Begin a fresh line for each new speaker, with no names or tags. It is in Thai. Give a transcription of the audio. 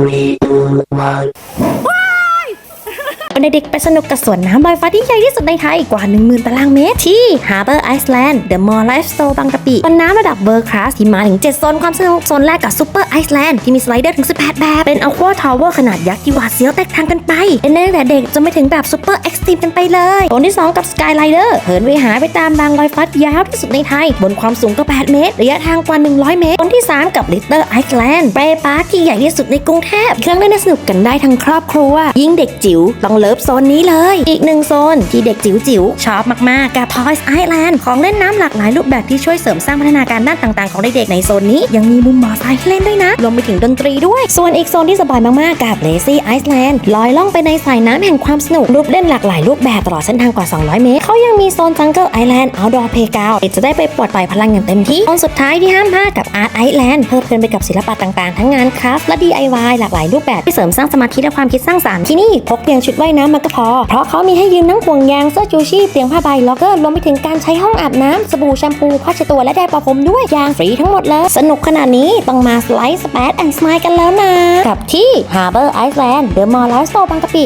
Three, two, one.
วันเด็กๆไปสนุกกับสวนน้ำลอยฟ้าที่ใหญ่ที่สุดในไทยกว่า 10,000 ตารางเมตรที่ Harbor Iceland The Mall Life Store บางกะปิบนน้ำระดับเบอร์คลาสที่มาถึง 7 โซนความสนุกโซนแรกกับ Super Iceland ที่มีสไลเดอร์ถึง 18 แบบ เป็น Aqua Tower ขนาดยักษ์ที่หวาดเสียวแตกต่างกันไปเล่นได้ตั้งแต่เด็กจนไปถึงแบบ Super Extreme กันไปเลยโซนที่ 2 กับ Skylider เหินไปหาไปตามรางลอยฟ้ายาวที่สุดในไทย บนความสูงก็ 8 เมตรระยะทางกว่า 100 เมตรโซนที่ 3 กับ Little Iceland เปรย์พาร์คที่ใหญ่ที่สุดในกรุงเทพเครื่องเล่นสนุกกันได้ทั้งครอบครัวยิ่งเด็กจิ๋วต้องเลิฟโซนนี้เลย อีกหนึ่งโซนที่เด็กจิ๋วจิ๋วๆชอบมากๆ กับ Toys Island ของเล่นน้ำหลากหลายรูปแบบที่ช่วยเสริมสร้างพัฒนาการด้านต่างๆ ของเด็กๆในโซนนี้ ยังมีมุมหมอทรายให้เล่นด้วยนะรวมไปถึงดนตรีด้วย ส่วนอีกโซนที่สบายมากๆ กับ Lazy Iceland ลอยล่องไปในสายน้ำแห่งความสนุกรูปเล่นหลากหลายรูปแบบตลอดเส้นทางกว่า 200 เมตรเขายังมีโซน Jungle Island Outdoor Playground เด็กจะได้ไปปลดปล่อยพลังอย่างเต็มที่โซนสุดท้ายที่ห้ามพลาดกับ Art Island เพิ่มเติมไปกับศิลปะต่างๆ ทั้งงานคราฟต์และ DIY หลากหลายรูปแบบที่เสริมสร้างสมาธิและความคิดสร้างสรรค์ที่นี่พกเพียงชุดว่ายน้ำมาก็พอ เพราะเขามีให้ยืมทั้งห่วงยางเสื้อชูชีพเตียงผ้าใบล็อกเกอร์รวมไปถึงการใช้ห้องอาบน้ำสบู่แชมพูผ้าเช็ดตัวและไดร์ประผมด้วยยางฟรีทั้งหมดเลย สนุกขนาดนี้ต้องมาสไลด์สเปซแอนด์สไมล์กันแล้วนะ กับที่ Harbor Island The Mall Life Store บางกะปิ